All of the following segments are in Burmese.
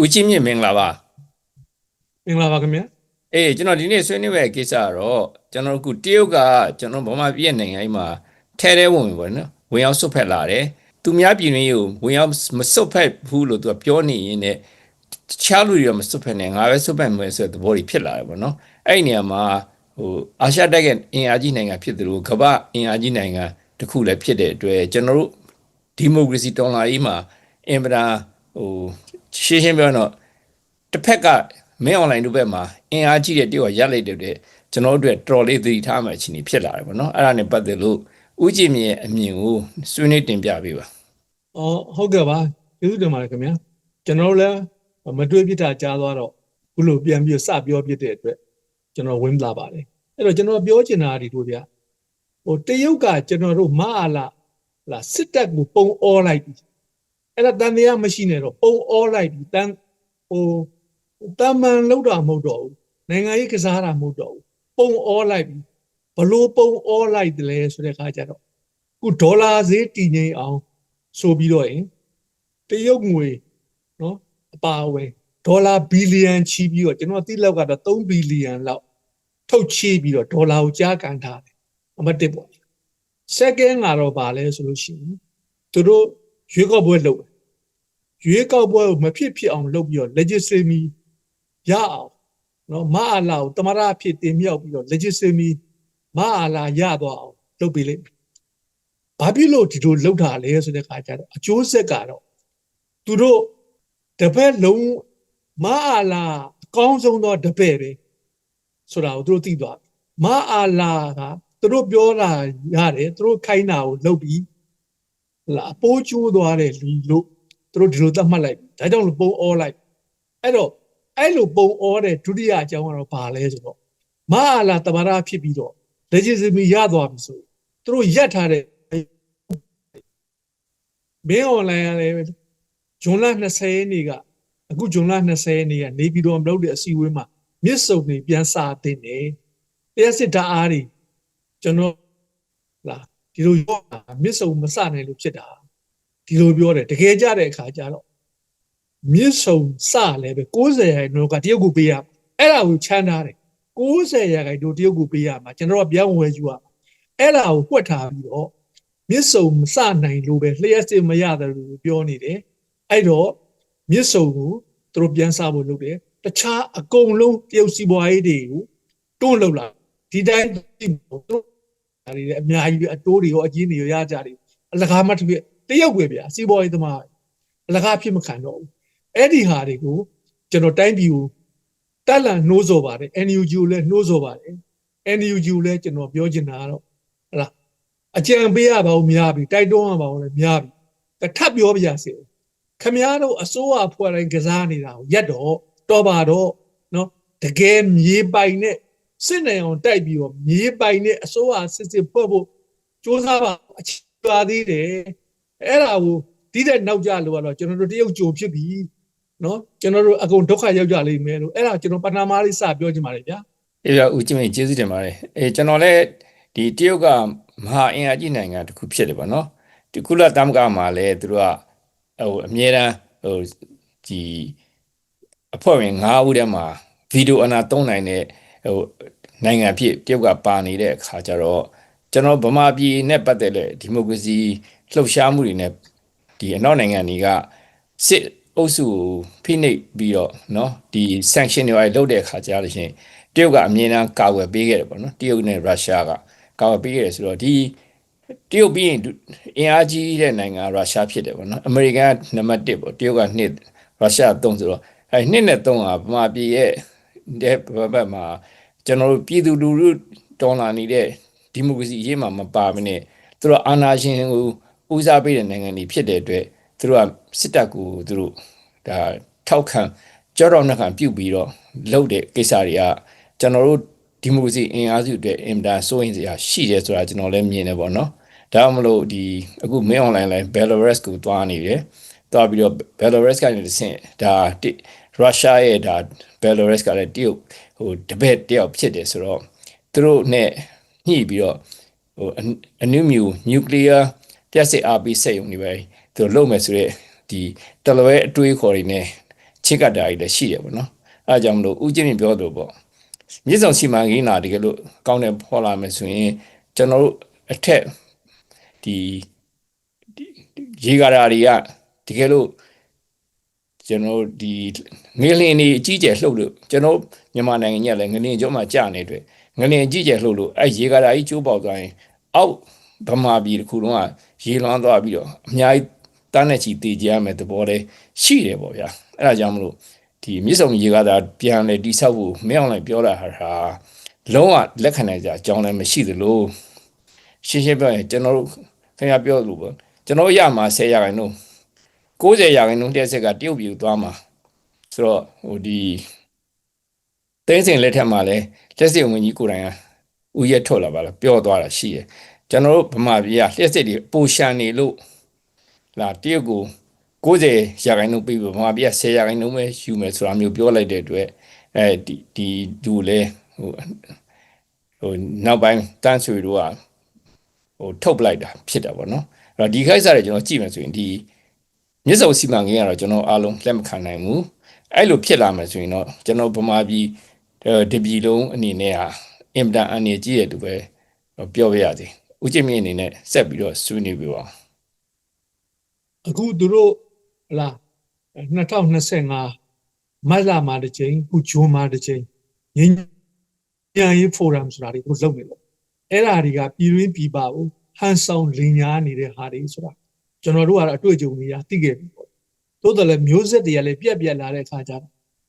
ဦးကြီးမြင့်မင်္ဂလာပါမင်္ဂလာပါခင်ဗျာအေးကျွန်တော်ဒီနေ့ဆွေးနွေးမယ့်ကိစ္စကတော့ကျွန်တော်တို့အခုတရုတ်ကကျွန်တော်ဗမာပြည်ရဲ့နိုင်ငံရေးမှာထဲထဲဝင်ဝင်ပေါ့နော်ဝင်ရောက်ဆွတ်ဖက်လာတယ်သူများပြည်တွင်းကိုဝင်ရောက်မဆွတ်ဖက်ဘူးလို့သူကပြောနေရင်လည်းတခြားလူတွေကမဆွတ်ဖက်နဲ့ငါပဲဆွတ်ဖက်မယ်ဆိုတဲ့သဘောတွေဖြစ်လာတယ်ပေါ့နော်အဲ့ဒီနေရာမှာဟိုအာရှတိုက်ရဲ့အင်အားကြီးနိုင်ငံဖြစ်တယ်လို့ကမ္ဘာအင်အားကြီးနိုင်ငံတစ်ခုလည်းဖြစ်တဲ့အတွက်ကျွန်တော်တို့ဒီမိုကရေစီတော်လှန်ရေးမှာအင်ပရာဟို ရှင်းရှင်းပြောတော့တစ်ဖက်ကမင်းအွန်လိုင်းတို့ဘက်မှာအင်အားကြီးတဲ့တယောက်ရက်လိုက်တဲ့အတွက်ကျွန်တော်တို့အတွက်တော်လေးသတိထားမှအချိန်ကြီးဖြစ်လာတယ်ပေါ့နော်အဲ့ဒါနဲ့ပတ်သက်လို့ဦးကြည်မြင့်ရဲ့အမြင်ကိုဆွေးနွေးတင်ပြပေးပါအော်ဟုတ်ကဲ့ပါကျေးဇူးတင်ပါတယ်ခင်ဗျာကျွန်တော်တို့လည်းမတွေးပြစ်တာကြားသွားတော့ခုလိုပြန်ပြီးစပြောပြတဲ့အတွက်ကျွန်တော်ဝင်လာပါတယ်အဲ့တော့ကျွန်တော်ပြောချင်တာဒီလိုဗျာဟိုတရုတ်ကကျွန်တော်တို့မအားလားလာစစ်တပ်ကိုပုံအောလိုက်ပြီ အဲ့ဒါတန်တရားမရှိနဲ့တော့ပုံအောလိုက်ပြီတန်ဟိုတမန်လောက်တာမဟုတ်တော့ဘူးနိုင်ငံရေးကစားတာမဟုတ်တော့ဘူးပုံအောလိုက်ပြီဘလို့ပုံအောလိုက်တယ်လဲဆိုတဲ့အခါကျတော့ခုဒေါ်လာဈေးတည်ငြိမ်အောင်ဆိုပြီးတော့ရင်တရုတ်ငွေနော်အပါအဝင်ဒေါ်လာဘီလီယံချီးပြီးတော့ကျွန်တော်သိလောက်ကတော့3ဘီလီယံလောက်ထုတ်ချေးပြီးတော့ဒေါ်လာကိုကြားကန်ထားတယ်အမတ်တစ်ပေါ့ second ကတော့ဗာလဲဆိုလို့ရှိရင်သူတို့ ရွေးကောက်ပွဲလုပ်တယ်ရွေးကောက်ပွဲကိုမဖြစ်ဖြစ်အောင်လုပ်ပြီးတော့ legislative ရအောင်နော်မအားလာကိုတမရအဖြစ်တင်မြှောက်ပြီးတော့ legislative မအားလာရသွားအောင်လုပ်ပေးလိမ့်မယ်ဘာဖြစ်လို့ဒီလိုလောက်တာလဲဆိုတဲ့ခါကျတော့အကျိုးဆက်ကတော့သူတို့တပည့်လုံးမအားလာအကောင်းဆုံးသောတပည့်ပဲဆိုတာကိုသူတို့သိသွားပြီမအားလာကသူတို့ပြောတာရတယ်သူတို့ခိုင်းတာကိုလုပ်ပြီး လာအပိုးချိုးသွားတယ်လူလို့သူတို့ဒီလိုသတ်မှတ်လိုက်ပြီဒါကြောင့်လို့ပုံအောလိုက်အဲ့တော့အဲ့လိုပုံအောတဲ့ဒုတိယအကြောင်းကတော့ဘာလဲဆိုတော့မအားလာတမရဖြစ်ပြီးတော့ legitimacy ရသွားပြီဆိုရင်သူတို့ရက်ထားတဲ့မင်း online ကလည်းဂျွန်လ20ရက်နေ့ကအခုဂျွန်လ20ရက်နေ့ကနေပြည်တော်မလုပ်တဲ့အစည်းအဝေးမှာမြစ်စုံတွေပြန်စာတင်တယ်တရားစစ်ဓာတ်အားတွေကျွန်တော်လာ ဒီလိုရောတာမြစ်စုံမစနိုင်လို့ဖြစ်တာဒီလိုပြောတယ်တကယ်ကြတဲ့အခါကျတော့မြစ်စုံစလည်းပဲ60ရာခိုင်နှုန်းကတရုတ်ကိုပေးရအဲ့ဒါကိုချမ်းထားတယ်60ရာခိုင်နှုန်းတရုတ်ကိုပေးရမှာကျွန်တော်ကပြန်ဝယ်ယူရမှာအဲ့ဒါကိုဖွက်ထားပြီးတော့မြစ်စုံမစနိုင်လို့ပဲလျှက်စစ်မရတယ်လို့ပြောနေတယ်အဲ့တော့မြစ်စုံကိုသူတို့ပြန်စားဖို့လုပ်တယ်တခြားအကုန်လုံးတရုတ်စီးပွားရေးတွေကိုတွန်းလှုပ်လာဒီတိုင်းသူတို့ ဒါတွေလည်းအများကြီးပဲအတိုးတွေရောအကြီးတွေရောရကြတယ်အလကားမှတစ်ပြည့်တရုတ်ပဲဗျာစီးပွားရေးသမားအလကားဖြစ်မခံတော့ဘူးအဲ့ဒီဟာတွေကိုကျွန်တော်တိုင်းပြည်ကိုတက်လန်နှိုးဆော်ပါတယ် NUG ကိုလည်းနှိုးဆော်ပါတယ် NUG ကိုလည်းကျွန်တော်ပြောချင်တာကတော့ဟလာအကြံပေးရပါဦးများပြီတိုက်တွန်းရပါဦးလည်းများပြီတထပ်ပြောပြရစေခမည်းတော်အစိုးရဖွဲ့တိုင်းကစားနေတာကိုရက်တော့တော်ပါတော့နော်တကယ်မြေပိုင်နဲ့ စစ်နိုင်အောင်တိုက်ပြီးတော့မြေပိုင်နဲ့အစိုးရစစ်စစ်ဖွဲ့ဖို့စ조사ပါအချပါသေးတယ်အဲ့ဒါကိုဒီတဲ့နောက်ကြလို့ကတော့ကျွန်တော်တို့တရုတ်ကြုံဖြစ်ပြီနော်ကျွန်တော်တို့အကုန်ဒုက္ခရောက်ကြလိမ့်မယ်လို့အဲ့ဒါကျွန်တော်ပဏာမလေးစပြောချင်ပါတယ်ဗျာအေးပြဦးကြည်မြင့်ကျေးဇူးတင်ပါတယ်အေးကျွန်တော်လည်းဒီတရုတ်ကမဟာအင်အားကြီးနိုင်ငံတစ်ခုဖြစ်တယ်ပေါ့နော်ဒီကုလသမဂ္ဂမှာလည်းသူတို့ကဟိုအမြဲတမ်းဟိုဒီအဖွဲ့ဝင်9ဦးထဲမှာဗီဒီယိုအနာသုံးနိုင်တဲ့ဟို နိုင်ငံဖြစ်တရုတ်ကပါနေတဲ့အခါကျတော့ကျွန်တော်ဗမာပြည်နဲ့ပတ်သက်တဲ့ဒီမိုကရေစီလှုပ်ရှားမှုတွေနဲ့ဒီအနောက်နိုင်ငံတွေကစစ်အုပ်စုကိုဖိနှိပ်ပြီးတော့เนาะဒီ sanction တွေလုပ်တဲ့အခါကျတော့ရှင်တရုတ်ကအမြင်တမ်းကာကွယ်ပေးခဲ့တယ်ပေါ့နော်တရုတ်နဲ့ရုရှားကကာကွယ်ပေးခဲ့တယ်ဆိုတော့ဒီတရုတ်ပြီးရင်အင်အားကြီးတဲ့နိုင်ငံရုရှားဖြစ်တယ်ပေါ့နော်အမေရိကန်ကနံပါတ်1ပေါ့တရုတ်က2ရုရှားက3ဆိုတော့အဲ2နဲ့3ကဗမာပြည်ရဲ့တဲ့ဘက်မှာ ကျွန်တော်တို့ပြည်သူလူထုတော်လာနေတဲ့ဒီမိုကရေစီအရေးမှာမပါမနဲ့သူတို့အာဏာရှင်ကိုဦးစားပေးတဲ့နိုင်ငံတွေဖြစ်တဲ့အတွက်သူတို့ကစစ်တပ်ကိုသူတို့ဒါထောက်ခံကြောက်တော့နှက်ခံပြုတ်ပြီးတော့လုပ်တဲ့ကိစ္စတွေကကျွန်တော်တို့ဒီမိုကရေစီအင်အားစုအတွက်အင်တာစိုးရင်စရာရှိတယ်ဆိုတာကျွန်တော်လည်းမြင်တယ်ပေါ့နော်ဒါမှမလို့ဒီအခု main online လိုင်း Belarus ကိုတွားနေတယ်တွားပြီးတော့ Belarus ကနေတစ်ဆင့်ဒါရုရှားရဲ့ဒါ Belarus ကလည်းတရုတ်ဟိုတပည့်တယောက်ဖြစ်တယ်ဆိုတော့သူတို့နဲ့ညှိပြီးတော့ဟိုအနုမြူနျူကလ িয়ার ပြက်စစ်အားပေးစက်ရုံတွေပဲသူတို့လုပ်မယ်ဆိုတော့ဒီတလွဲအတွေးခေါ်တွေနဲ့ချစ်ကပ်တာကြီးလည်းရှိတယ်ပေါ့နော်အဲဒါကြောင့်မလို့ဦးကျင်းပြောလို့ပေါ့မြစ်ဆောင်စီမံကိန်းနာတကယ်လို့ကောင်းတယ်ဖော်လာမယ်ဆိုရင်ကျွန်တော်တို့အထက်ဒီဒီရေကာရာတွေကတကယ်လို့ ကျွန်တော်တို့ဒီငလင်နေအကြီးကျယ်လှုပ်လို့ကျွန်တော်မြန်မာနိုင်ငံကြီးကလည်းငလင်ကျောင်းမှာကြာနေတဲ့အတွက်ငလင်အကြီးကျယ်လှုပ်လို့အဲရေကာရာကြီးကျိုးပေါက်သွားရင်အောက်ဗမာပြည်တစ်ခုလုံးကရေလွှမ်းသွားပြီးတော့အများကြီးတန်းနဲ့ချီတည်ကြရမယ်သဘောလေးရှိတယ်ပေါ့ဗျာအဲဒါကြောင့်မလို့ဒီမြစ်ဆုံရေကာရာပြန်လေတိဆောက်ဖို့မင်းအောင်လည်းပြောတာဟာလုံးဝလက်ခံနိုင်ကြအကြောင်းလည်းမရှိသလိုရှင်းရှင်းပြောရင်ကျွန်တော်တို့ခင်ဗျားပြောလို့ပေါ့ကျွန်တော်ရမှာ10ရာခိုင်နှုန်း 90ရာခိုင်နှုန်းတက်ဆက်ကတရုတ်ပြည်သွားမှာဆိုတော့ဟိုဒီတင်းစင်လက်ထက်မှာလဲလက်စစ်ဝင်ကြီးကိုယ်တိုင်ကဥရက်ထွက်လာပါလားပြောသွားတာရှိတယ်ကျွန်တော်တို့ဗမာပြည်ကလက်စစ်တွေပူရှန်နေလို့လာတရုတ်ကို90ရာခိုင်နှုန်းပြီးဗမာပြည်က10ရာခိုင်နှုန်းပဲယူမယ်ဆိုတာမျိုးပြောလိုက်တဲ့အတွက်အဲဒီဒီလူလဲဟိုဟိုနောက်ပိုင်းတန်းဆွေတို့ကဟိုထုတ်ပလိုက်တာဖြစ်တာပေါ့နော်အဲ့တော့ဒီခိုက်စားတွေကျွန်တော်ကြည့်မယ်ဆိုရင်ဒီ မြစ်စုံစီမံကိန်းကတော့ကျွန်တော်အားလုံးလက်မခံနိုင်ဘူးအဲ့လိုဖြစ်လာမယ်ဆိုရင်တော့ကျွန်တော်ဗမာပြည်ဒီပြည်လုံးအနေနဲ့ဟာအင်မတန်အနေကြီးရတယ်လို့ပဲပြောပြရစီဦးကျင့်မြင့်အနေနဲ့ဆက်ပြီးတော့ဆွေးနွေးပြပါအခုသူတို့ဟလာ2025မတ်လမှာတစ်ချိန်ခုဂျွန်မှာတစ်ချိန်ငင်းညာရေးဖိုရမ်ဆိုတာတွေကိုလုပ်နေလို့အဲ့ဓာတွေကပြည်ရင်းပြည်ပကိုဟန်ဆောင်လင်ညာနေတဲ့ဟာတွေဆိုတာ ကျွန်တော်တို့ကတော့အတွေ့အကြုံတွေရသိခဲ့ပြီပေါ့သို့တော်လည်းမျိုးဆက်တွေကလည်းပြက်ပြက်လာတဲ့အခါကျတော့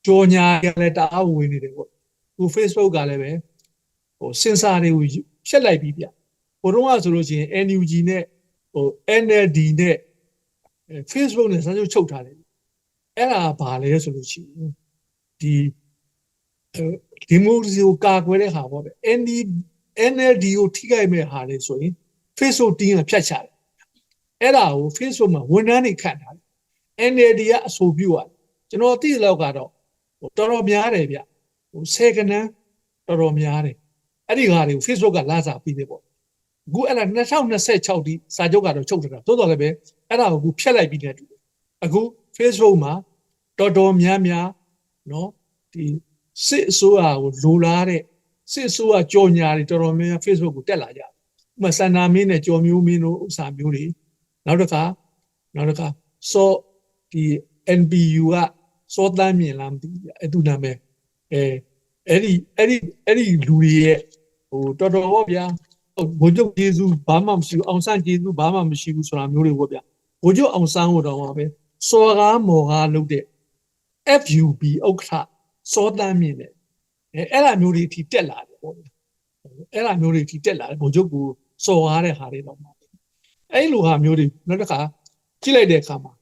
ကြော်ညာကလည်းတအားဝင်နေတယ်ပေါ့ခု Facebook ကလည်းပဲဟိုစင်ဆာတွေကိုဖြတ်လိုက်ပြီးပြဟိုတုန်းကဆိုလို့ရှိရင် NUG နဲ့ဟို NLD နဲ့ Facebook နဲ့စာချုပ်ချုပ်ထားတယ်အဲ့ဒါဘာလဲဆိုလို့ရှိရင်ဒီဒီမိုကရေစီကိုကာကွယ်တဲ့ဟာပေါ့ဗျ ND NLD ကိုထိခိုက်မဲ့ဟာလေဆိုရင် Facebook တင်းကဖြတ်ချတယ် အဲ့ဒါကို Facebook မှာဝန်ထမ်းတွေခန့်ထားတယ် NLD ကအဆိုပြုရတယ်ကျွန်တော်သိတဲ့လောက်ကတော့ဟိုတော်တော်များတယ်ဗျဟို10ကနန်းတော်တော်များတယ်အဲ့ဒီဟာတွေကို Facebook ကလာစားပြီးတယ်ပေါ့အခုအဲ့ဒါ2026ဒီစာချုပ်ကတော့ချုပ်ထားတာသို့တော်လည်းပဲအဲ့ဒါကိုအခုဖျက်လိုက်ပြီးတဲ့တူတယ်အခု Facebook မှာတော်တော်များများเนาะဒီစစ်အစိုးရကိုလိုလားတဲ့စစ်အစိုးရကြော်ညာတွေတော်တော်များများ Facebook ကိုတက်လာကြတယ်ဥပမာစန္ဒာမင်းနဲ့ကြော်မျိုးမင်းတို့ဥစ္စာမျိုးတွေ နောက်တစ်ခါနောက်တစ်ခါစောဒီ NPU ကစောတမ်းမြင်လားမသိဘူးအဲ့သူနာမည်အဲအဲ့ဒီအဲ့ဒီအဲ့ဒီလူတွေရဲ့ဟိုတော်တော်ပေါ့ဗျာဘိုလ်ချုပ်ကျေးဇူးဘာမှမရှိဘူးအောင်ဆန်းကျေးဇူးဘာမှမရှိဘူးဆိုတာမျိုးတွေပေါ့ဗျာဘိုလ်ချုပ်အောင်ဆန်းဟိုတော့ပါပဲစောကားမော်ကားလုပ်တဲ့ FUB ဥက္ကဋ္ဌစောတမ်းမြင်တယ်အဲအဲ့လိုမျိုးတွေအထိတက်လာတယ်ပေါ့ဗျာအဲ့လိုမျိုးတွေအထိတက်လာတယ်ဘိုလ်ချုပ်ကိုစော်ကားတဲ့ဟာတွေတော့မှာ အဲ့လိုဟာမျိုးတွေနောက်တစ်ခါကြည့်လိုက်တဲ့အခါမှာ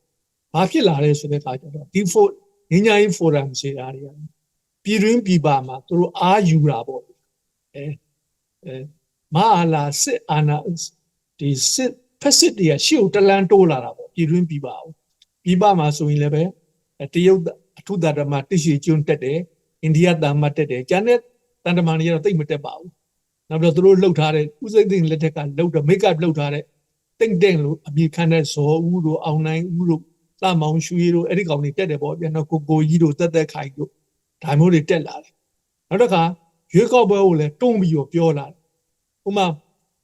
ဘာဖြစ်လာလဲဆိုတဲ့အခါကျတော့ဒီဖိုငင်းညာရေးဖိုရမ်စီအားတွေပြည်တွင်းပြည်ပမှာသူတို့အားယူတာပေါ့အဲအဲမဟာလာစစ်အာဏာဒီစစ်ဖက်စစ်တွေကရှေ့ကိုတလန်းတိုးလာတာပေါ့ပြည်တွင်းပြည်ပကိုပြည်ပမှာဆိုရင်လည်းပဲတရုတ်အထုဒါတမတရှိကျွန်းတက်တယ်အိန္ဒိယတန်မတက်တယ်ကျန်တဲ့တန်တမာတွေကတော့တိတ်မတက်ပါဘူးနောက်တော့သူတို့လှုပ်ထားတဲ့ဥစိတ်သိန်းလက်ထက်ကလှုပ်တော့မိတ်ကပ်လှုပ်ထားတဲ့ တိတ်တဲ့လို့အပြေခံတဲ့ဇော်ဦးတို့အောင်နိုင်ဦးတို့လှမောင်ရွှေတို့အဲ့ဒီကောင်တွေတက်တယ်ပေါ့ပြန်တော့ကိုကိုကြီးတို့တက်တက်ခိုင်တို့ဒါမျိုးတွေတက်လာတယ်နောက်တစ်ခါရွေးကောက်ပွဲကိုလည်းတွန်းပြီးတော့ပြောလာတယ်ဥမာ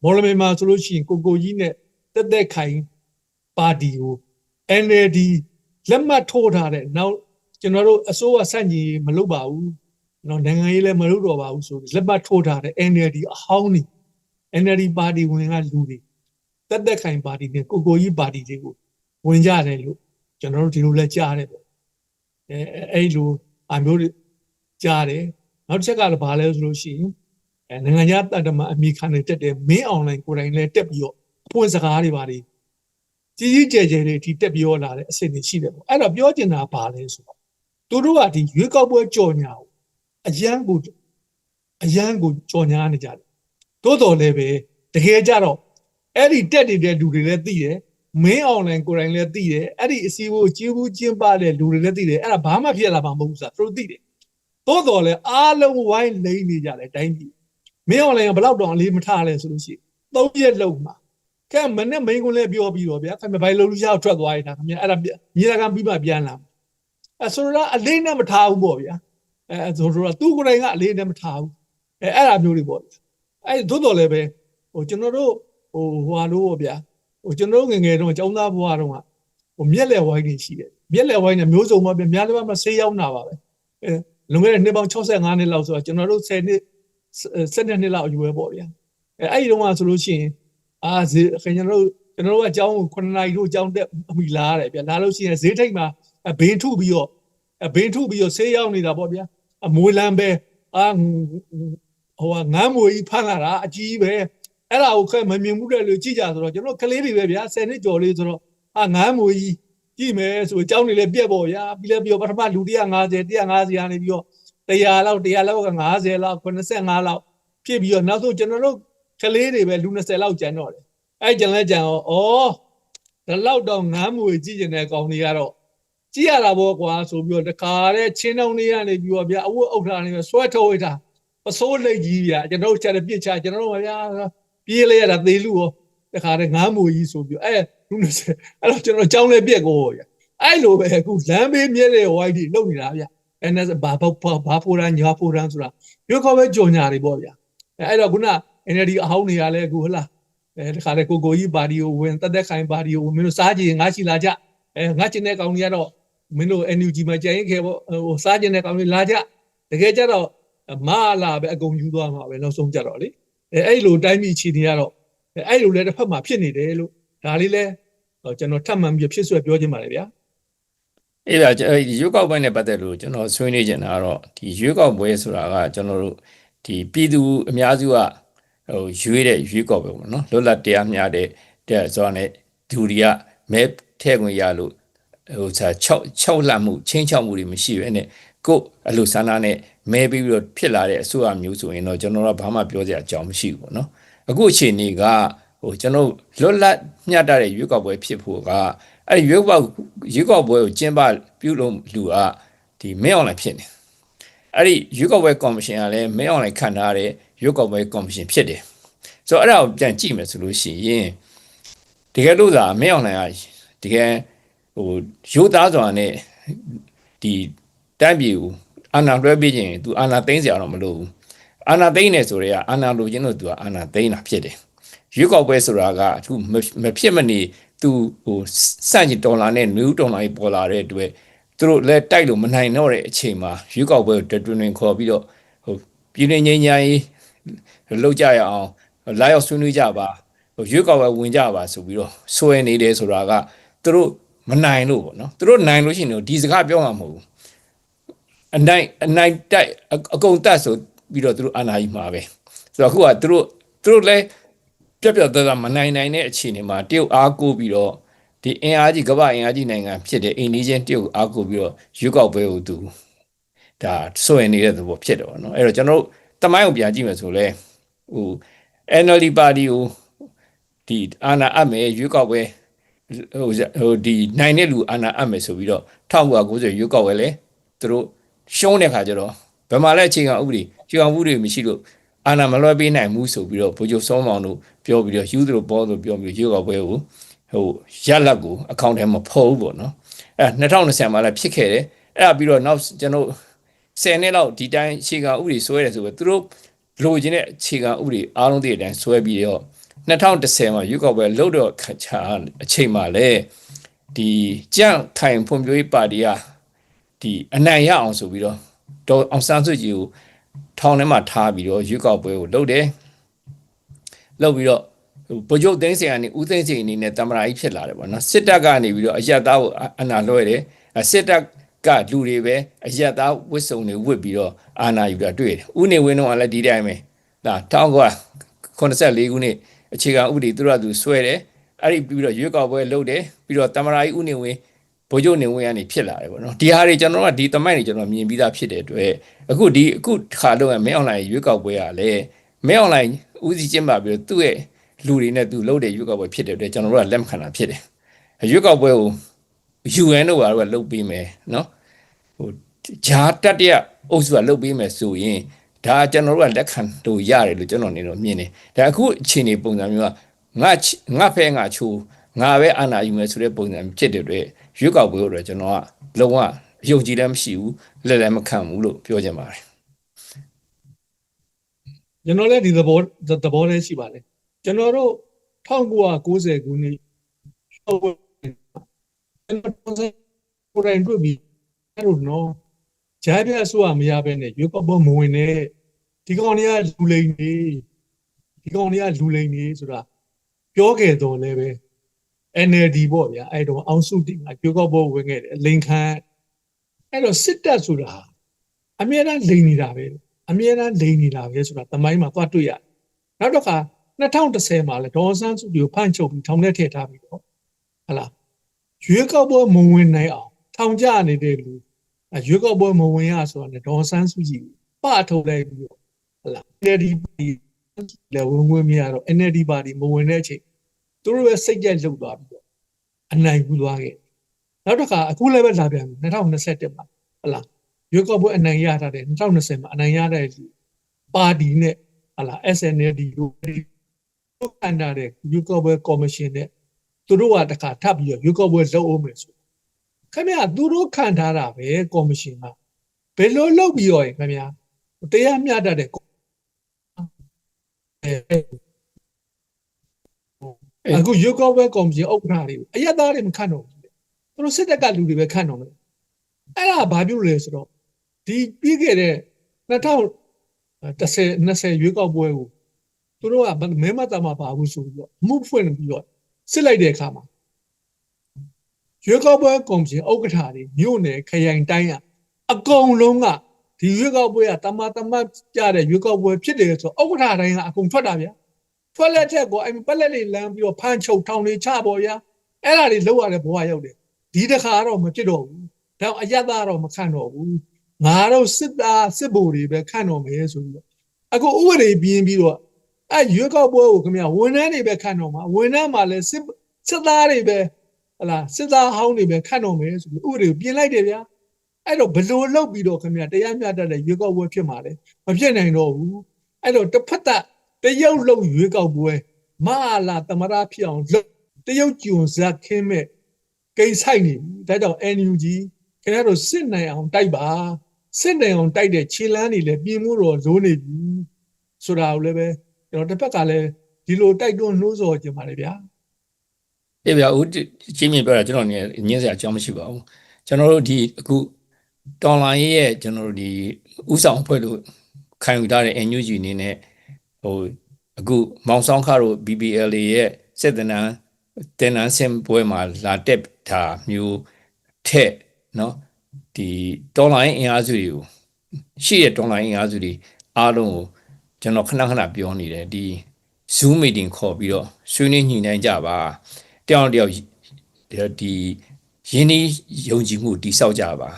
မော်လမြိုင်မှာဆိုလို့ရှိရင်ကိုကိုကြီးနဲ့တက်တက်ခိုင်ပါတီကို NLD လက်မှတ်ထိုးထားတဲ့နောက်ကျွန်တော်တို့အစိုးရစန့်ညီမလုပ်ပါဘူးနော်နိုင်ငံရေးလည်းမလုပ်တော့ပါဘူးဆိုပြီးလက်မှတ်ထိုးထားတဲ့ NLD အဟောင်းနေ NLD ပါတီဝင်ကလူတွေ တက်တက်ခိုင်ပါတီနဲ့ကိုကိုကြီးပါတီတွေကိုဝင်ကြတယ်လို့ကျွန်တော်တို့ဒီလိုလဲကြားတယ်ပေါ့အဲအဲ့လိုအမျိုးတွေကြားတယ်နောက်တစ်ချက်ကလည်းဘာလဲဆိုလို့ရှိရင်အဲနိုင်ငံခြားတန်တမအမိခံနေတက်တယ်မင်းအွန်လိုင်းကိုယ်တိုင်လဲတက်ပြီးတော့အပွင့်စကားတွေပါတွေကြီးကြီးကျယ်ကျယ်တွေဒီတက်ပြောလာတဲ့အဆင့်တွေရှိတယ်ပေါ့အဲ့တော့ပြောချင်တာဘာလဲဆိုတော့သူတို့ကဒီရွေးကောက်ပွဲကြော်ညာကိုအရန်ကိုအရန်ကိုကြော်ညာနေကြတယ်တိုးတော်လည်းပဲတကယ်ကြတော့ အဲ့ဒီတက်နေတဲ့လူတွေလည်းသိတယ်မင်းအွန်လိုင်းကိုယ်တိုင်လည်းသိတယ်အဲ့ဒီအစည်းအဝေးကြီးဘူးကျင်းပတဲ့လူတွေလည်းသိတယ်အဲ့ဒါဘာမှဖြစ်လာမှာမဟုတ်ဘူးဆိုတာသူတို့သိတယ်သို့တော်လည်းအားလုံးဝိုင်းလိမ့်နေကြတယ်တိုင်းပြည်မင်းအွန်လိုင်းကဘယ်တော့တောင်အလေးမထားလဲဆိုလို့ရှိရင်သုံးရက်လုံးမှာကဲမနဲ့မိန်ကွန်းလည်းပြောပြီးတော့ဗျာခင်ဗျဘိုင်လုံလူရှားထွက်သွားရတာခင်ဗျအဲ့ဒါမြေတကာပြီးမှပြန်လာအဲဆိုတော့အလေးနဲ့မထားဘူးပေါ့ဗျာအဲဆိုတော့သူကိုယ်တိုင်ကအလေးနဲ့မထားဘူးအဲအဲ့အမျိုးတွေပေါ့အဲသို့တော်လည်းပဲဟိုကျွန်တော်တို့ ဟိုဟွာလို့ပေါ့ဗျာဟိုကျွန်တော်တို့ငယ်ငယ်တုန်းကကျောင်းသားဘဝတုန်းကဟိုမျက်လက်ဝိုင်းနေရှိတယ်မျက်လက်ဝိုင်းနဲ့မျိုးစုံပါဗျာများလည်းမဆေးရောက်တာပါပဲအဲလွန်ခဲ့တဲ့နှစ်ပေါင်း65နှစ်လောက်ဆိုတော့ကျွန်တော်တို့10နှစ်12နှစ်လောက်အရွယ်ပေါ့ဗျာအဲအဲ့ဒီတုန်းကဆိုလို့ရှိရင်အာဈေးခင်ကျွန်တော်တို့ကျွန်တော်တို့ကအကြောင်း9နာရီတို့အကြောင်းတက်အမိလာရတယ်ဗျာလာလို့ရှိရင်ဈေးထိတ်မှာဘင်းထုပြီးတော့ဘင်းထုပြီးတော့ဆေးရောက်နေတာပေါ့ဗျာအမွေလမ်းပဲအာဟိုငမ်းမွေကြီးဖမ်းလာတာအကြီးပဲ အဲ့ဒါကိုခဲမမြင်မှုတဲ့လူကြည့်ကြဆိုတော့ကျွန်တော်ကလေးတွေပဲဗျာ10နှစ်ကျော်လေးဆိုတော့အာငမ်းမွေကြီးကြည့်မယ်ဆိုအကြောင်းတွေလည်းပြက်ပေါ့ဗျာပြီးလည်းပြီးတော့ပထမလူ150 150ကနေပြီးတော့100လောက်100လောက်က50လောက်85လောက်ဖြစ်ပြီးတော့နောက်ဆုံးကျွန်တော်တို့ကလေးတွေပဲလူ20လောက်ကျန်တော့တယ်အဲ့ကျန်လဲကျန်တော့ဩဒါလောက်တော့ငမ်းမွေကြည့်ကျင်တဲ့ကောင်တွေကတော့ကြည့်ရတာပေါ့ကွာဆိုပြီးတော့တခါတဲ့ချင်းတောင်းလေးကနေပြီးတော့ဗျာအဝတ်အုပ်ထားနေဆွဲထုတ်ဝိတာပစိုးလိတ်ကြီးဗျာကျွန်တော်တို့ချက်တဲ့ပြစ်ချကျွန်တော်တို့ဗျာ ပြေးလဲရတာသေးလူရောတခါတဲ့ငမ်းမွေကြီးဆိုပြီးအဲလူ20အဲ့တော့ကျွန်တော်ကြောင်းလဲပြက်ကိုဗျာအဲ့လိုပဲအခုလမ်းဘေးမြဲတဲ့ဝိုင်းဒီလုံနေတာဗျာအဲ့ဒါဘာဘာဘာဖိုရန်ညာဖိုရန်ဆိုတာပြောခေါ်ပဲကြော်ညာတွေပေါ့ဗျာအဲ့တော့ခုန NLD အဟောင်းတွေကလည်းအခုဟလားအဲတခါလေကိုကိုကြီးပါတီကိုဝင်တက်တက်ခိုင်ပါတီကိုဝင်မင်းတို့စားကြည့်ငါရှိလာကြအဲငါကျင်တဲ့ကောင်တွေကတော့မင်းတို့ NUG မှာကြရင်ခဲပေါ့ဟိုစားကျင်တဲ့ကောင်တွေလာကြတကယ်ကြတော့မလာပဲအကုန်ယူသွားမှာပဲနောက်ဆုံးကြတော့လေ အဲအဲ့လိုတိုင်းပြည်ချီနေရတော့အဲ့လိုလည်းတစ်ဖက်မှာဖြစ်နေတယ်လို့ဒါလေးလဲကျွန်တော်ထပ်မှန်ပြီးဖြစ်ဆွဲပြောချင်ပါတယ်ဗျာအေးဗျာကျွန်တော်ဒီရွေးကောက်ပွဲနဲ့ပတ်သက်လို့ကျွန်တော်ဆွေးနွေးနေတာကတော့ဒီရွေးကောက်ပွဲဆိုတာကကျွန်တော်တို့ဒီပြည်သူအများစုကဟိုရွေးတဲ့ရွေးကောက်ပွဲပေါ့နော်လွတ်လပ်တရားမျှတဲ့တဲ့ဆိုတော့ ਨੇ သူတွေကမဲထဲခွင့်ရလို့ဟိုစာ6 6လတ်မှုချင်းချောက်မှုတွေမရှိဘဲနဲ့ ကိုယ်အလိုဆန္ဒနဲ့မဲပြီးပြီးတော့ဖြစ်လာတဲ့အစိုးရမျိုးဆိုရင်တော့ကျွန်တော်တို့ဘာမှပြောစရာအကြောင်းမရှိဘူးပေါ့နော်အခုအချိန်นี้ကဟိုကျွန်တော်လွတ်လပ်မျှတတဲ့ရွေးကောက်ပွဲဖြစ်ဖို့ကအဲ့ဒီရွေးကောက်ရွေးကောက်ပွဲကိုကျင်းပပြုလုပ်လူကဒီမဲအွန်လိုင်းဖြစ်နေအဲ့ဒီရွေးကောက်ပွဲကော်မရှင်ကလည်းမဲအွန်လိုင်းခံထားတဲ့ရွေးကောက်ပွဲကော်မရှင်ဖြစ်တယ်ဆိုတော့အဲ့ဒါကိုပြန်ကြည့်မယ်ဆိုလို့ရှိရင်တကယ်လို့သာမဲအွန်လိုင်းကတကယ်ဟိုရိုးသားစွာနဲ့ဒီ တိုင်းပြည်ကိုအာဏာလွှဲပေးခြင်း तू အာဏာသိမ်းစရာတော့မလိုဘူးအာဏာသိမ်းနေဆိုရဲအာဏာလိုချင်လို့ तू အာဏာသိမ်းတာဖြစ်တယ်ရွေးကောက်ပွဲဆိုတာကအခုမဖြစ်မနေသူဟိုစန့်ကျင်ဒေါ်လာနဲ့နယူးဒေါ်လာကြီးပေါ်လာတဲ့အတွက်သူတို့လည်းတိုက်လို့မနိုင်တော့တဲ့အချိန်မှာရွေးကောက်ပွဲကိုတွင်တွင်ခေါ်ပြီးတော့ဟိုပြည်နေငင်းညာရေးလောက်ကြရအောင်လာရောက်ဆွေးနွေးကြပါဟိုရွေးကောက်ပွဲဝင်ကြပါဆိုပြီးတော့ဆွဲနေတယ်ဆိုတာကသူတို့မနိုင်လို့ပေါ့နော်သူတို့နိုင်လို့ရှိရင်ဒီစကားပြောမှာမဟုတ်ဘူး အနိုင်အနိုင်တိုက်အကုန်တက်ဆိုပြီးတော့သူတို့အာဏာကြီးမှာပဲဆိုတော့အခုကသူတို့သူတို့လည်းပြက်ပြက်သားသားမနိုင်နိုင်တဲ့အခြေအနေမှာတရုတ်အားကိုးပြီးတော့ဒီအင်အားကြီးကမ္ဘာအင်အားကြီးနိုင်ငံဖြစ်တဲ့အိန္ဒိယတရုတ်အားကိုးပြီးတော့ရွေးကောက်ပွဲကိုသူဒါစွန့်နေတဲ့သဘောဖြစ်တယ်ပေါ့နော်အဲ့တော့ကျွန်တော်တို့တမိုင်းကိုပြန်ကြည့်မယ်ဆိုလဲဟို NLD ပါတီကိုဒီအာဏာအပ်မယ်ရွေးကောက်ပွဲဟိုဟိုဒီနိုင်တဲ့လူအာဏာအပ်မယ်ဆိုပြီးတော့1990ရွေးကောက်ပွဲလဲသူတို့ ရှုံးတဲ့ခါကျတော့ဘယ်မှာလဲအခြေခံဥပဒေအခြေခံဥပဒေမရှိလို့အာဏာမလွှဲပေးနိုင်ဘူးဆိုပြီးတော့ဗိုလ်ချုပ်စောမောင်တို့ပြောပြီးတော့ယူသလိုပေါ်လို့ပြောပြီးရွေးကောက်ပွဲကိုဟိုရလက်ကိုအကောင့်ထဲမှာဖော်ဘူးပေါ့နော်အဲ2020မှာလည်းဖြစ်ခဲ့တယ်အဲ့ဒါပြီးတော့နောက်ကျွန်တော်10နှစ်လောက်ဒီတိုင်းအခြေခံဥပဒေဆွဲတယ်ဆိုပဲသူတို့လိုချင်တဲ့အခြေခံဥပဒေအားလုံးတည်းအတိုင်းဆွဲပြီးတော့2010မှာရွေးကောက်ပွဲလှုပ်တော့ခချာအချိန်မှာလေဒီကြန့်ခိုင်ဖွံ့ဖြိုးရေးပါတီက ဒီအနိုင်ရအောင်ဆိုပြီးတော့ဒေါ်အောင်ဆန်းစုကြည်ကိုထောင်ထဲမှာထားပြီးတော့ရွေးကောက်ပွဲကိုလုပ်တယ်လုပ်ပြီးတော့ဗိုလ်ချုပ်သိန်းစင်ကနေဦးသိန်းစင်အနေနဲ့တမရာကြီးဖြစ်လာတယ်ပေါ့နော်စစ်တပ်ကနေပြီးတော့အရက်သားကိုအနာလွှဲတယ်စစ်တပ်ကလူတွေပဲအရက်သားဝစ်စုံတွေဝစ်ပြီးတော့အာဏာယူတာတွေ့တယ်ဦးနေဝင်းတော့လည်းဒီတိုင်းပဲဒါတောင်းကွာ84ခုနှစ်အခြေခံဥပဒေသူတို့ကသူဆွဲတယ်အဲ့ဒီပြီးတော့ရွေးကောက်ပွဲလုပ်တယ်ပြီးတော့တမရာကြီးဦးနေဝင်း ဗိုလ်ချုပ်နေဝင်းကနေဖြစ်လာတယ်ပေါ့နော်ဒီဟာတွေကျွန်တော်ကဒီတမိုင်းတွေကျွန်တော်မြင်ပြီးသားဖြစ်တဲ့အတွက်အခုဒီအခုခါတော့မဲအွန်လိုင်းရွေးကောက်ပွဲကလည်းမဲအွန်လိုင်းဦးစီးကျင်းပပြီးတော့သူ့ရဲ့လူတွေနဲ့သူလုပ်တဲ့ရွေးကောက်ပွဲဖြစ်တဲ့အတွက်ကျွန်တော်တို့ကလက်မခံတာဖြစ်တယ်ရွေးကောက်ပွဲကို UN တို့ကတော့လုပ်ပေးမယ်နော်ဟိုဂျာတက်တဲ့အုပ်စုကလုပ်ပေးမယ်ဆိုရင်ဒါကျွန်တော်တို့ကလက်ခံလို့ရတယ်လို့ကျွန်တော်နေတော့မြင်တယ်ဒါအခုအချိန်နေပုံစံမျိုးကငါငါဖဲငါချိုးငါပဲအာဏာယူမယ်ဆိုတဲ့ပုံစံဖြစ်တဲ့အတွက် ရွေးကောက်ပွဲတော့ကျွန်တော်ကလုံးဝအယုံကြည်လည်းမရှိဘူးလက်လည်းမခံဘူးလို့ပြောချင်ပါတယ်ကျွန်တော်လည်းဒီသဘောသဘောလေးရှိပါတယ်ကျွန်တော်တို့1990ခုနှစ်ဟုတ်ကျွန်တော်ကိုယ်တိုင်တွေ့ပြီးအဲ့လိုနော်ဂျားပြအစိုးရမရဘဲနဲ့ရွေးကောက်ပွဲမဝင်နဲ့ဒီကောင်တွေကလူလိမ်နေဒီကောင်တွေကလူလိမ်နေဆိုတာပြောခဲ့တော့လည်းပဲ NLD ပေါ့ဗျာအဲ့တော့အောင်စုတင်ကရွေးကောက်ပွဲဝင်ခဲ့တယ်အလိန်ခန့်အဲ့တော့စစ်တပ်ဆိုတာအမြဲတမ်းလိမ်နေတာပဲအမြဲတမ်းလိန်နေတာပဲဆိုတာတမိုင်းမှာသွားတွေ့ရတယ်။နောက်တော့က2010မှာလဲဒေါ်စန်းစုဒီကိုဖန့်ချုပ်ပြီးထောင်ထဲထည့်ထားပြီးတော့ဟလာရွေးကောက်ပွဲမဝင်နိုင်အောင်ထောင်ကျနေတဲ့လူအဲရွေးကောက်ပွဲမဝင်ရဆိုတာနဲ့ဒေါ်စန်းစုကြည်ပထုတ်လိုက်ပြီးတော့ဟလာ NLD ပါတီလည်းဝင်ဝင်မရတော့ NLD ပါတီမဝင်တဲ့အချိန် သူတို့ရဲ့စိတ်ကြိုက်လှုပ်သွားပြီးတော့အနိုင်ကူသွားခဲ့နောက်တစ်ခါအခုလည်းပဲလာပြန်ပြီ2021မှာဟလာရွေးကောက်ပွဲအနိုင်ရတာတဲ့2020မှာအနိုင်ရတဲ့လူပါတီနဲ့ဟလာ SNLD တို့တို့ခံတာတဲ့ရွေးကောက်ပွဲကော်မရှင်နဲ့သူတို့ကတခါထပ်ပြီးတော့ရွေးကောက်ပွဲလုပ်အောင်မယ်ဆိုခင်ဗျာသူတို့ခံထားတာပဲကော်မရှင်ကဘယ်လိုလုပ်ပြီးတော့ရင်ခင်ဗျာတရားမျှတတဲ့အဲ အခုရွေးကောက်ပွဲကော်မရှင်ဥက္ကဋ္ဌတွေကိုအရက်သားတွေမခန့်တော့ဘူးသူတို့စစ်တပ်ကလူတွေပဲခန့်တော့မယ်အဲ့ဒါဘာဖြစ်လို့လဲဆိုတော့ဒီပြီးခဲ့တဲ့2010 20ရွေးကောက်ပွဲကိုသူတို့ကမဲမတာမှာပါဘူးဆိုပြီးတော့မှုဖွင့်ပြီးတော့စစ်လိုက်တဲ့အခါမှာရွေးကောက်ပွဲကော်မရှင်ဥက္ကဋ္ဌတွေမြို့နယ်ခရိုင်တိုင်းကအကုန်လုံးကဒီရွေးကောက်ပွဲကတမတမကြတဲ့ရွေးကောက်ပွဲဖြစ်တယ်ဆိုဥက္ကဋ္ဌတိုင်းကအကုန်ထွက်တာဗျာ ထွက်လက်ထက်ကိုအဲ့ပက်လက်လေးလမ်းပြီးတော့ဖမ်းချုပ်ထောင်လေးချပေါ်ဗျာအဲ့ဒါတွေလောက်ရတဲ့ဘဝရောက်တယ်ဒီတခါတော့မဖြစ်တော့ဘူးဒါအယက်သားတော့မခံတော့ဘူးငါတော့စစ်သားစစ်ဗိုလ်တွေပဲခန့်တော်မယ်ဆိုပြီးတော့အခုဥပဒေပြင်းပြီးတော့အဲရွေးကောက်ပွဲကိုခင်ဗျာဝန်ထမ်းတွေပဲခန့်တော်မှာဝန်ထမ်းမှာလည်းစစ်စစ်သားတွေပဲဟလာစစ်သားဟောင်းတွေပဲခန့်တော်မယ်ဆိုပြီးဥပဒေကိုပြင်လိုက်တယ်ဗျာအဲ့တော့ဘလို့လောက်ပြီးတော့ခင်ဗျာတရားမျှတတဲ့ရွေးကောက်ပွဲဖြစ်မှာလေမဖြစ်နိုင်တော့ဘူးအဲ့တော့တစ်ဖက်သက် တရုတ်လုံရွေးကောက်ပွဲမဟာလာတမရဖြစ်အောင်လုပ်တရုတ်ကျုံဇက်ခင်းမဲ့ကိန်းဆိုင်နေပြီဒါကြောင့် NUG ခင်ဗျားတို့စစ်နိုင်အောင်တိုက်ပါစစ်နိုင်အောင်တိုက်တဲ့ခြေလမ်းတွေလည်းပြင်မှုတော့ဇိုးနေပြီဆိုတာကိုလည်းပဲကျွန်တော်တစ်ဖက်ကလည်းဒီလိုတိုက်တွန်းနှိုးဆော်ကြပါလေဗျာအေးဗျာဦးချင်းမြင်ပြောတာကျွန်တော်ညင်းစရာအကြောင်းမရှိပါဘူးကျွန်တော်တို့ဒီအခုတော်လိုင်းရဲ့ကျွန်တော်တို့ဒီဥဆောင်အဖွဲ့လို့ခံယူထားတဲ့ NUG အနေနဲ့ ဟိုအခုမောင်ဆောင်ခတို့ BBL ရဲ့စစ်တနန်းတင်နန်းစင်ပွဲမှာလာတက်တာမျိုးထက်နော်ဒီဒေါ်လာအင်အားစုတွေကိုရှိတဲ့ဒေါ်လာအင်အားစုတွေအားလုံးကိုကျွန်တော်ခဏခဏပြောနေတယ်ဒီ Zoom meeting ခေါ်ပြီးတော့ဆွေးနွေးညှိနှိုင်းကြပါတယောက်တယောက်ဒီရင်းနှီးယုံကြည်မှုတိစောက်ကြပါ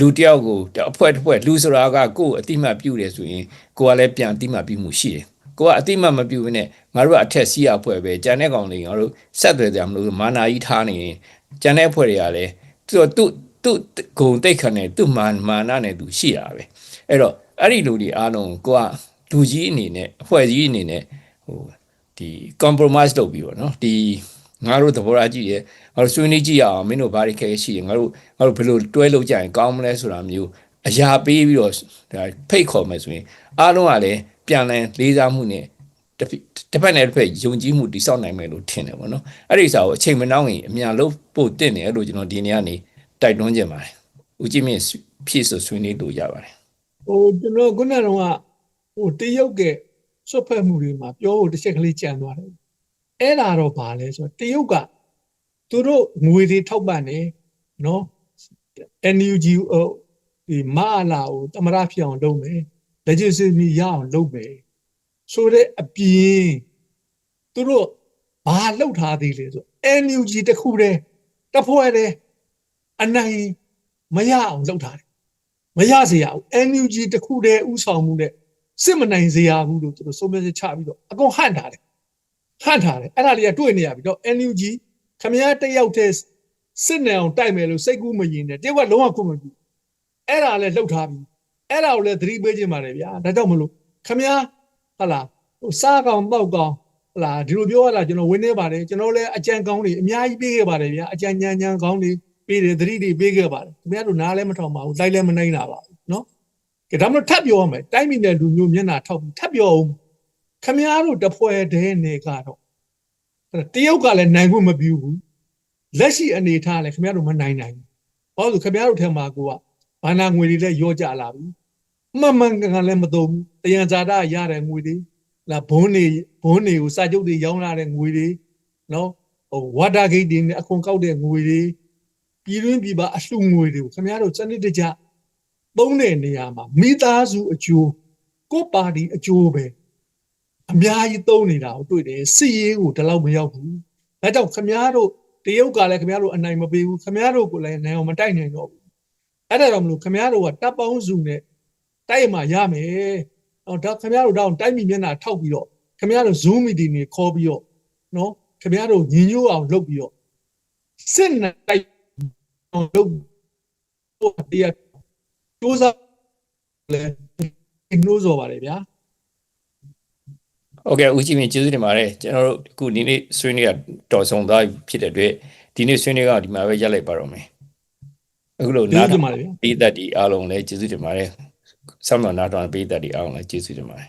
လူတယောက်ကိုအဖွဲတစ်ဖွဲလူဆိုတာကကိုယ်အတိမတ်ပြုတယ်ဆိုရင်ကိုကလည်းပြန်အတိမတ်ပြုမှုရှိတယ်ကိုကအတိမတ်မပြုဘဲနဲ့ငါတို့ကအထက်စီးရအဖွဲ့ပဲကြံတဲ့ကောင်တွေငါတို့ဆက်သွယ်ကြမလို့မာနာကြီးထားနေရင်ကြံတဲ့အဖွဲ့တွေကလည်းသူတို့သူသူဂုံတိတ်ခံနေသူမာမာနာနဲ့သူရှိတာပဲအဲ့တော့အဲ့ဒီလူတွေအားလုံးကိုကလူကြီးအနေနဲ့အဖွဲ့ကြီးအနေနဲ့ဟိုဒီ compromise လုပ်ပြီးပေါ့နော်ဒီ ငါတို့သဘောထားကြည့်ရငါတို့ဆွေးနွေးကြည့်ရအောင်မင်းတို့ဘာတွေခဲရှိရငါတို့ငါတို့ဘယ်လိုတွဲလုပ်ကြရင်ကောင်းမလဲဆိုတာမျိုးအရာပေးပြီးတော့ဒါဖိတ်ခေါ်မယ်ဆိုရင်အားလုံးကလည်းပြန်လည်လေးစားမှုနဲ့တစ်တစ်ဖက်နဲ့တစ်ဖက်ယုံကြည်မှုတိစောက်နိုင်မယ်လို့ထင်တယ်ပေါ့နော်အဲ့ဒီစာကိုအချိန်မနှောင်းရင်အမြန်လို့ပို့တင်တယ်လို့ကျွန်တော်ဒီနေ့ကနေတိုက်တွန်းခြင်းပါတယ်ဦးကြည်မြင့်ဖြည့်ဆိုဆွေးနွေးလို့ရပါတယ်ဟိုကျွန်တော်ခုနကတော့ဟိုတရုတ်ကစွတ်ဖက်မှုတွေမှာပြောဖို့တစ်ချက်ကလေးကြံသွားတယ် အဲ့ဒါတော့ဘာလဲဆိုတော့တရုတ်ကသူတို့ငွေတွေထောက်ပံ့နေနော် NUG ဟိုဒီမဟာလာကိုတမရဖြစ်အောင်လုပ်မယ် legitimacy ရအောင်လုပ်မယ်ဆိုတဲ့အပြင်သူတို့ဘာလှုပ်ထားသေးလဲဆို NUG တစ်ခုတည်းတစ်ဖွဲ့တည်းအနိုင်မရအောင်လှုပ်ထားတယ်မရစေရဘူး NUG တစ်ခုတည်းဥဆောင်မှုနဲ့စစ်မနိုင်စေရဘူးလို့သူတို့ဆုံးဖြတ်ချက်ချပြီးတော့အကုန်ဟန့်ထားတယ် ဟန့်ထားတယ်အဲ့ဒါတွေကတွေ့နေရပြီတော့ NUG ခမရတယောက်တည်းစစ်နေအောင်တိုက်မယ်လို့စိတ်ကူးမရင်နဲ့တယောက်ကလုံးဝခွင့်မပြုအဲ့ဒါလည်းလှုပ်ထားပြီအဲ့ဒါကိုလည်းသတိပေးခြင်းပါတယ်ဗျာဒါကြောင့်မလို့ခမရဟလာဟိုစားကောင်ပေါက်ကောင်ဟလာဒီလိုပြောရတာကျွန်တော်ဝင်းနေပါတယ်ကျွန်တော်လည်းအကြံကောင်းတွေအများကြီးပေးခဲ့ပါတယ်ဗျာအကြံဉာဏ်ဉာဏ်ကောင်းတွေပေးတယ်သတိတွေပေးခဲ့ပါတယ်ခင်ဗျားတို့နားလည်းမထောင်ပါဘူးလိုက်လည်းမနိုင်တာပါဘူးနော်ကဲဒါမှမဟုတ်ထပ်ပြောရမယ်တိုင်းပြည်နဲ့လူမျိုးမျက်နှာထောက်ပြီးထပ်ပြောအောင် ခင်ဗျားတို့တပွဲတည်းနေကတော့တရုတ်ကလည်းနိုင်ခွင့်မပြုဘူးလက်ရှိအနေထားလည်းခင်ဗျားတို့မနိုင်နိုင်ဘူးဘာလို့လဲခင်ဗျားတို့ထဲမှာကိုကဘာနာငွေတွေလည်းရောကြလာပြီမှန်မှန်ကန်ကန်လည်းမသုံးဘူးတယံဇာတာရတဲ့ငွေတွေလာဘုန်းနေဘုန်းနေကိုစာချုပ်တွေရောင်းလာတဲ့ငွေတွေနော်ဟိုဝါတာဂိတ်တွေနဲ့အခွန်ကောက်တဲ့ငွေတွေပြည်တွင်းပြည်ပအလှငွေတွေကိုခင်ဗျားတို့စနစ်တကျသုံးတဲ့နေရာမှာမိသားစုအကျိုးကိုယ့်ပါတီအကျိုးပဲ အများကြီးသုံးနေတာကိုတွေ့တယ်စီရေးကိုဒီလောက်မရောက်ဘူးဒါကြောင့်ခင်ဗျားတို့တရုတ်ကလည်းခင်ဗျားတို့အနိုင်မပေးဘူးခင်ဗျားတို့ကိုလည်းနိုင်အောင်မတိုက်နိုင်တော့ဘူးအဲ့ဒါတော့မလို့ခင်ဗျားတို့ကတပ်ပေါင်းစုနဲ့တိုက်မှရမယ်တော့ဒါခင်ဗျားတို့တော့တိုက်မိမျက်နှာထောက်ပြီးတော့ခင်ဗျားတို့ Zoom meeting တွေခေါ်ပြီးတော့နော်ခင်ဗျားတို့ညီညွတ်အောင်လုပ်ပြီးတော့စစ်နိုင်အောင်လုပ်ဖို့တရားစူးစမ်းလဲနှိုးစော်ပါတယ်ဗျာ ဟုတ်ကဲ့ဦးကြီးမြင့်ကျေးဇူးတင်ပါတယ်ကျွန်တော်တို့အခုဒီနေ့ဆွေးနွေးရတော်ဆုံးသွားပြီဖြစ်တဲ့အတွက်ဒီနေ့ဆွေးနွေးကဒီမှာပဲရပ်လိုက်ပါတော့မယ်အခုလို့ကျေးနားဇူးတထောင်င်ပါတယ်ဗျာပေးသက်ဒီအားလုံးလည်းကျေးဇူးတင်ပါတယ်ဆောင်းမနားထောင်ပေးသက်ဒီအားလုံးလည်းကျေးဇူးတင်ပါတယ်